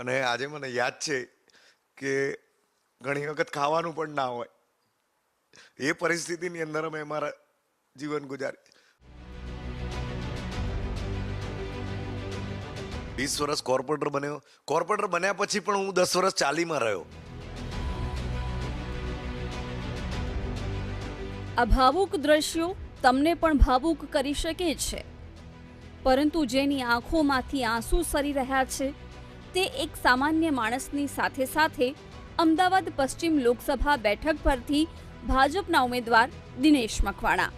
અને આજે મને યાદ છે કે ઘણી વખત ખાવાનું પણ ના હોય. એ પરિસ્થિતિની અંદર અમે અમારા જીવન ગુજારી. વીસ વર્ષ કોર્પોરેટર બન્યો. કોર્પોરેટર બન્યા પછી પણ હું દસ વર્ષ ચાલીમાં રહ્યો. આ ભાવુક દ્રશ્યો તમને પણ ભાવુક કરી શકે છે. પરંતુ જેની આંખોમાંથી આંસુ સરી રહ્યા છે તે એક સામાન્ય માણસની સાથે સાથે અમદાવાદ પશ્ચિમ લોકસભા બેઠક પરથી ભાજપના ઉમેદવાર દિનેશ મકવાણા.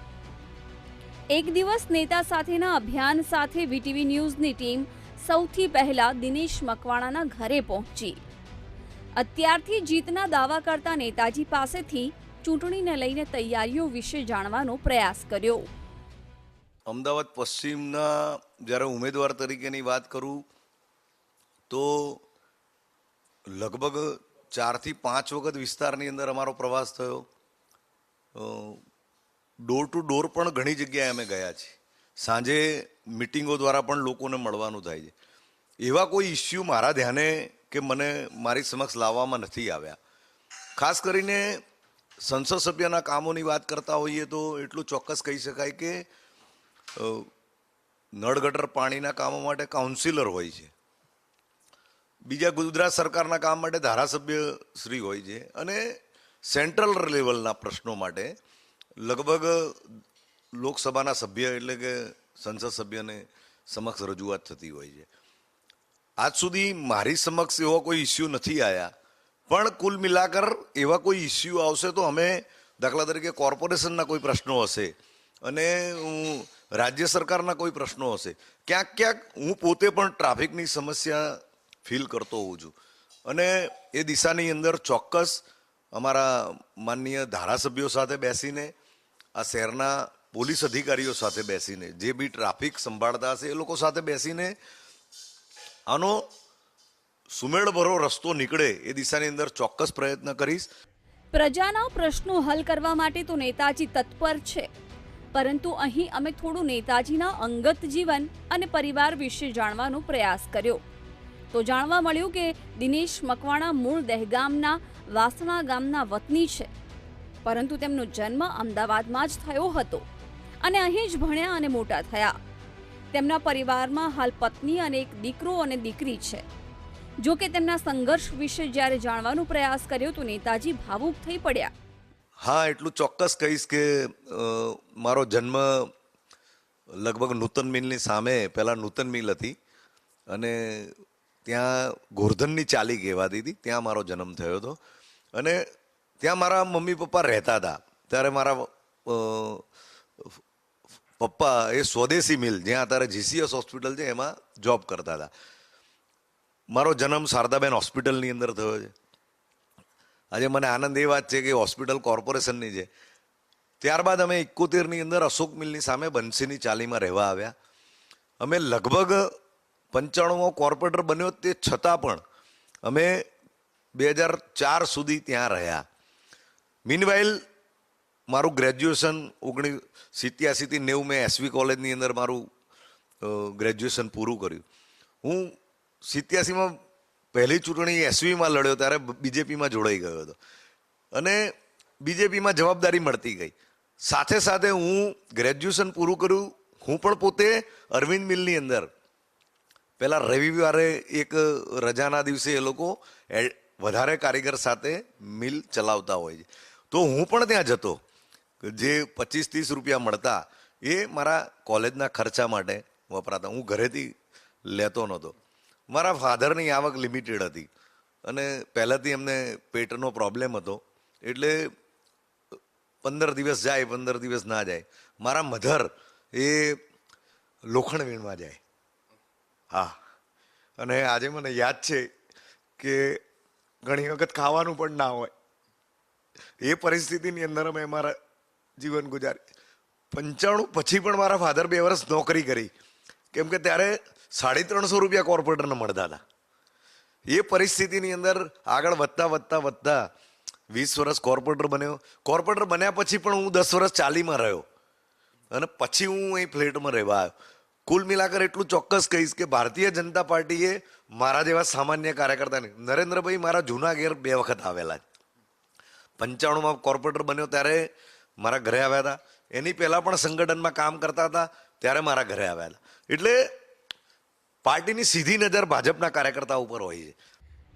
એક દિવસ નેતા સાથેના અભિયાન સાથે વીટીવી ન્યૂઝની ટીમ સૌથી પહેલા દિનેશ મકવાણાના ઘરે પહોંચી. અત્યારથી જીતના દાવા કરતા નેતાજી પાસેથી ચૂંટણીને લઈને તૈયારીઓ વિશે જાણવાનો પ્રયાસ કર્યો. અમદાવાદ પશ્ચિમના જ્યારે ઉમેદવાર તરીકેની વાત કરું તો લગભગ ચારથી પાંચ વખત વિસ્તારની અંદર અમારો પ્રવાસ થયો. ડોર ટુ ડોર પણ ઘણી જગ્યાએ અમે ગયા છીએ. સાંજે મિટિંગો દ્વારા પણ લોકોને મળવાનું થાય છે. એવા કોઈ ઇસ્યુ મારા ધ્યાને કે મને મારી સમક્ષ લાવવામાં નથી આવ્યા. ખાસ કરીને સંસદ સભ્યના કામોની વાત કરતા હોઈએ તો એટલું ચોક્કસ કહી શકાય કે નળગટર નળ ગટર પાણીના કામો માટે કાઉન્સિલર હોય છે. બીજા ગુજરાત સરકારના કામ માટે ધારાસભ્ય શ્રી હોય છે. અને સેન્ટ્રલ લેવલના પ્રશ્નો માટે લગભગ લોકસભાના સભ્ય એટલે કે સંસદ સભ્યને સમક્ષ રજૂઆત થતી હોય છે. આજ સુધી મારી સમક્ષ એવો કોઈ ઇસ્યુ નથી આવ્યા પણ કુલ મિલાકર એવા કોઈ ઇસ્યુ આવશે તો અમે દાખલા તરીકે કોર્પોરેશનના કોઈ પ્રશ્નો હશે અને હું રાજ્ય સરકારના કોઈ પ્રશ્નો હશે. ક્યાંક ક્યાંક હું પોતે પણ ટ્રાફિકની સમસ્યા ફીલ કરતો હોઉં છું. અને એ દિશાની અંદર ચોક્કસ અમારા માનનીય ધારાસભ્યો સાથે બેસીને, આ શહેરના પોલીસ અધિકારીઓ સાથે બેસીને, જે બી ટ્રાફિક સંભાળતા હશે એ લોકો સાથે બેસીને આનો સુમેળભરો રસ્તો નીકળે એ દિશાની અંદર ચોક્કસ પ્રયત્ન કરીશ. પ્રજાના પ્રશ્નો હલ કરવા માટે તો નેતાજી તત્પર છે. પરંતુ અહીં અમે થોડું નેતાજીના અંગત જીવન અને પરિવાર વિશે જાણવાનો પ્રયાસ કર્યો. તો જાણવા મળ્યું કે દિનેશ મકવાણા મૂળ દહેગામના વાસણા ગામના વતની છે. પરંતુ તેમનો જન્મ અમદાવાદમાં જ થયો હતો અને અહીં જ ભણ્યા અને મોટા થયા. તેમના પરિવારમાં હાલ પત્ની અને એક દીકરો અને દીકરી છે. જો કે તેમના સંઘર્ષ વિશે જ્યારે જાણવાનો પ્રયાસ કર્યો તો નેતાજી ભાવુક થઈ પડ્યા. હા, એટલું ચોક્કસ કહીશ કે મારો જન્મ લગભગ નૂતન મિલની સામે, પહેલાં નૂતન મિલ હતી. અને ત્યાં ગોરધનની ચાલી કહેવાતી હતી ત્યાં મારો જન્મ થયો હતો. અને ત્યાં મારા મમ્મી પપ્પા રહેતા હતા. ત્યારે મારા પપ્પા એ સ્વદેશી મિલ, જ્યાં અત્યારે જીસીએસ હોસ્પિટલ છે, એમાં જોબ કરતા હતા. મારો જન્મ શારદાબેન હોસ્પિટલની અંદર થયો છે. આજે મને આનંદ એ વાત છે કે હોસ્પિટલ કોર્પોરેશનની છે. ત્યારબાદ અમે એકોતેરની અંદર અશોક મિલની સામે બંસીની ચાલીમાં રહેવા આવ્યા. અમે લગભગ પંચાણુંમાં કોર્પોરેટર બન્યો તે છતાં પણ અમે બે હજાર ચાર સુધી ત્યાં રહ્યા. મીનવાઇલ મારું ગ્રેજ્યુએશન ઓગણીસ સિત્યાસીથી નેવું મેં એસવી કોલેજની અંદર મારું ગ્રેજ્યુએશન પૂરું કર્યું. હું સિત્યાસીમાં પહેલી ચૂંટણી એસવીમાં લડ્યો ત્યારે બીજેપીમાં જોડાઈ ગયો હતો. અને બીજેપીમાં જવાબદારી મળતી ગઈ. સાથે સાથે હું ગ્રેજ્યુએશન પૂરું કર્યું. હું પણ પોતે અરવિંદ મિલની અંદર પહેલા રવિવારે એક રજાના દિવસે એ લોકો વધારે કારીગર સાથે મિલ ચલાવતા હોય છે. તો હું પણ ત્યાં જતો જે પચીસ ત્રીસ રૂપિયા મળતા, એ મારા કોલેજના ખર્ચા માટે વપરાતા. હું ઘરેથી લેતો નહોતો. મારા ફાધરની આવક લિમિટેડ હતી અને પહેલાંથી એમને પેટનો પ્રોબ્લેમ હતો. એટલે પંદર દિવસ જાય, પંદર દિવસ ના જાય. મારા મધર એ લોખંડ વીણવા જાય. હા. અને આજે મને યાદ છે કે ઘણી વખત ખાવાનું પણ ના હોય. એ પરિસ્થિતિની અંદર અમે મારા જીવન ગુજારી. પંચાણું પછી પણ મારા ફાધર બે વર્ષ નોકરી કરી. કેમ કે ત્યારે સાડી ત્રણસો રૂપિયા કોર્પોરેટરને મળતા હતા. એ પરિસ્થિતિની અંદર આગળ વધતા વધતા વધતા વીસ વર્ષ કોર્પોરેટર બન્યો. કોર્પોરેટર બન્યા પછી પણ હું દસ વર્ષ ચાલીમાં રહ્યો. અને પછી હું અહીં ફ્લેટમાં રહેવા આવ્યો. કુલ મિલાકર એટલું ચોક્કસ કહીશ કે ભારતીય જનતા પાર્ટીએ મારા જેવા સામાન્ય કાર્યકર્તાને, નરેન્દ્રભાઈ મારા જૂના ઘેર બે વખત આવેલા પંચાણુંમાં કોર્પોરેટર બન્યો ત્યારે મારા ઘરે આવ્યા હતા. એની પહેલાં પણ સંગઠનમાં કામ કરતા હતા, ત્યારે મારા ઘરે આવ્યા હતા. એટલે પાર્ટીની સીધી નજર ભાજપના કાર્યકર્તા ઉપર હોય છે.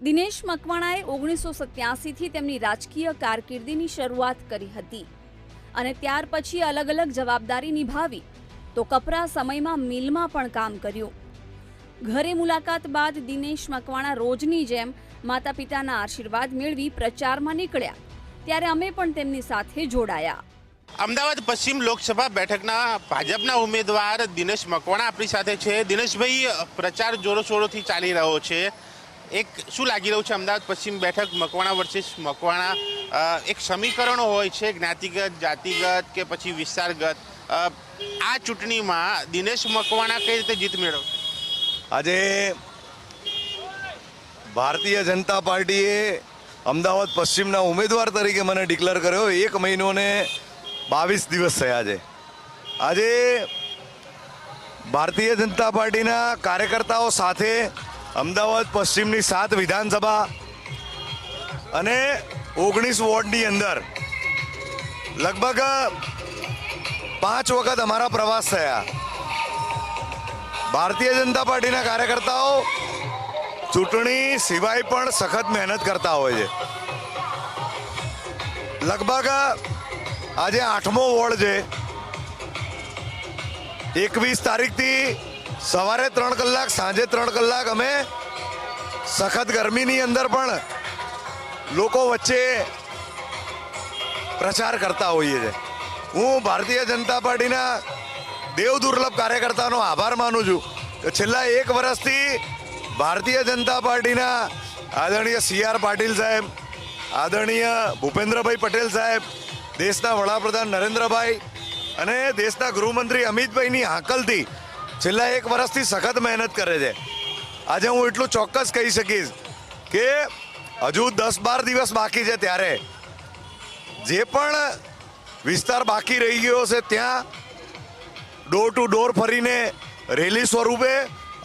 દિનેશ મકવાણાએ ઓગણીસો સત્યાસીથી તેમની રાજકીય કારકિર્દીની શરૂઆત કરી હતી. અને ત્યાર પછી અલગ અલગ જવાબદારી નિભાવી તો કપરા સમયમાં મિલમાં પણ કામ કર્યું. ઘરે મુલાકાત બાદ દિનેશ મકવાણા રોજની જેમ માતા પિતાના આશીર્વાદ મેળવી પ્રચારમાં નીકળ્યા. ત્યારે અમે પણ તેમની સાથે જોડાયા. અમદાવાદ પશ્ચિમ લોકસભા બેઠકના ભાજપના ઉમેદવાર દિનેશ મકવાણા આપણી સાથે છે. દિનેશભાઈ, પ્રચાર જોરોશોરોથી ચાલી રહ્યો છે. એક શું લાગી રહ્યું છે અમદાવાદ પશ્ચિમ બેઠક મકવાણા વર્સિસ મકવાણા? એક સમીકરણો હોય છે, જ્ઞાતિગત, જાતિગત કે પછી વિસ્તારગત? આ ચૂંટણીમાં દિનેશ મકવાણા કઈ રીતે જીત મેળવશે? આજે ભારતીય જનતા પાર્ટીએ અમદાવાદ પશ્ચિમના ઉમેદવાર તરીકે મને ડિક્લેર કર્યો, એક મહિનો ને બાવીસ દિવસ થયા છે. આજે ભારતીય જનતા પાર્ટીના કાર્યકર્તાઓ સાથે અમદાવાદ પશ્ચિમની સાત વિધાનસભા અને ઓગણીસ વોર્ડની અંદર લગભગ પાંચ વખત અમારા પ્રવાસ થયા. ભારતીય જનતા પાર્ટીના કાર્યકર્તાઓ ચૂંટણી સિવાય પણ સખત મહેનત કરતા હોય છે. લગભગ આજે આઠમો વોર્ડ છે. એકવીસ તારીખથી સવારે ત્રણ કલાક, સાંજે ત્રણ કલાક અમે સખત ગરમીની અંદર પણ લોકો વચ્ચે પ્રચાર કરતા હોઈએ છે. હું ભારતીય જનતા પાર્ટીના દેવ દુર્લભ કાર્યકર્તાનો આભાર માનું છું. છેલ્લા એક વર્ષથી ભારતીય જનતા પાર્ટીના આદરણીય સી આર પાટીલ સાહેબ, આદરણીય ભૂપેન્દ્રભાઈ પટેલ સાહેબ, દેશના વડાપ્રધાન નરેન્દ્રભાઈ અને દેશના ગૃહમંત્રી અમિતભાઈની હાકલથી છેલ્લા એક વર્ષથી સખત મહેનત કરે છે. આજે હું એટલું ચોક્કસ કહી શકીશ કે હજુ દસ બાર દિવસ બાકી છે ત્યારે. જે પણ વિસ્તાર બાકી રહી ગયો છે ત્યાં. ડોર ટુ ડોર ફરીને રેલી સ્વરૂપે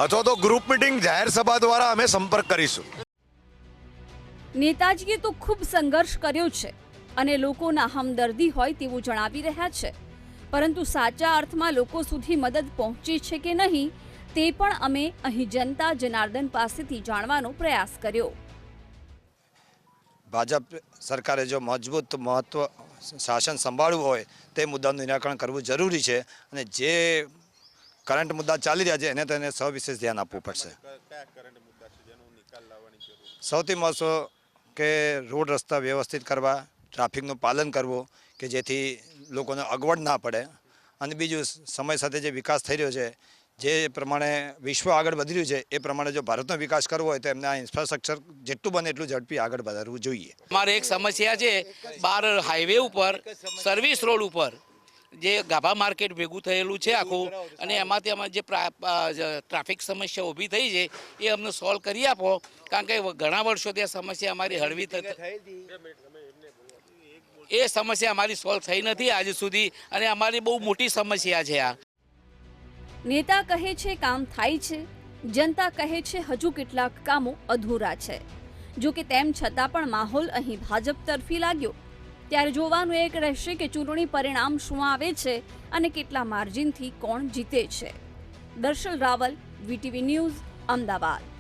અથવા તો ગ્રુપ મિટિંગ જાહેર સભા દ્વારા અમે સંપર્ક કરીશું. નેતાજીએ તો ખૂબ સંઘર્ષ કર્યો છે અને લોકોના હમદર્દી હોય તેવું જણાવી રહ્યા છે. પરંતુ સાચા અર્થમાં લોકો સુધી મદદ પહોંચી છે કે નહીં તે પણ અમે અહીં જનતા જનાર્દન પાસેથી જાણવાનો પ્રયાસ કર્યો. ભાજપ સરકારે જો મજબૂત મહત્વ શાસન સંભાળવું હોય તે મુદ્દાનું નિરાકરણ કરવું જરૂરી છે અને જે કરંટ મુદ્દા ચાલી રહ્યા છે એને તેને સવિશેષ ધ્યાન આપવું પડશે. સૌથી મહત્વ કે રોડ રસ્તા વ્યવસ્થિત કરવા, ટ્રાફિકનું પાલન કરવું, કે જેથી લોકોને અગવડ ના પડે. અને બીજું, સમય સાથે જે વિકાસ થઈ રહ્યો છે જે પ્રમાણે વિશ્વ આગળ વધી રહ્યું છે, એ પ્રમાણે જો ભારતનો વિકાસ કરવો હોય તો એમને આ ઇન્ફ્રાસ્ટ્રક્ચર જેટલું બને એટલું ઝડપી આગળ વધારવું જોઈએ. અમારે એક સમસ્યા છે, બાર હાઈવે ઉપર સર્વિસ રોડ ઉપર જે ગાભા માર્કેટ ભેગું થયેલું છે આખું, અને એમાંથી અમારે જે ટ્રાફિક સમસ્યા ઊભી થઈ છે, એ અમને સોલ્વ કરી આપો. કારણ કે ઘણા વર્ષોથી આ સમસ્યા અમારી હળવી થતી એ સમસ્યા અમારી સોલ્વ થઈ નથી આજ સુધી, અને અમારી બહુ મોટી સમસ્યા છે આ. નેતા કહે છે કામ થાય છે. જનતા કહે છે હજુ કેટલાક કામો અધૂરા છે. જો કે તેમ છતાં પણ માહોલ અહીં ભાજપ તરફી લાગ્યો. ત્યારે જોવાનું એક રહેશે કે ચૂંટણી પરિણામ શું આવે છે અને કેટલા માર્જિનથી કોણ જીતે છે. Darshal Raval, VTV news, Ahmedabad.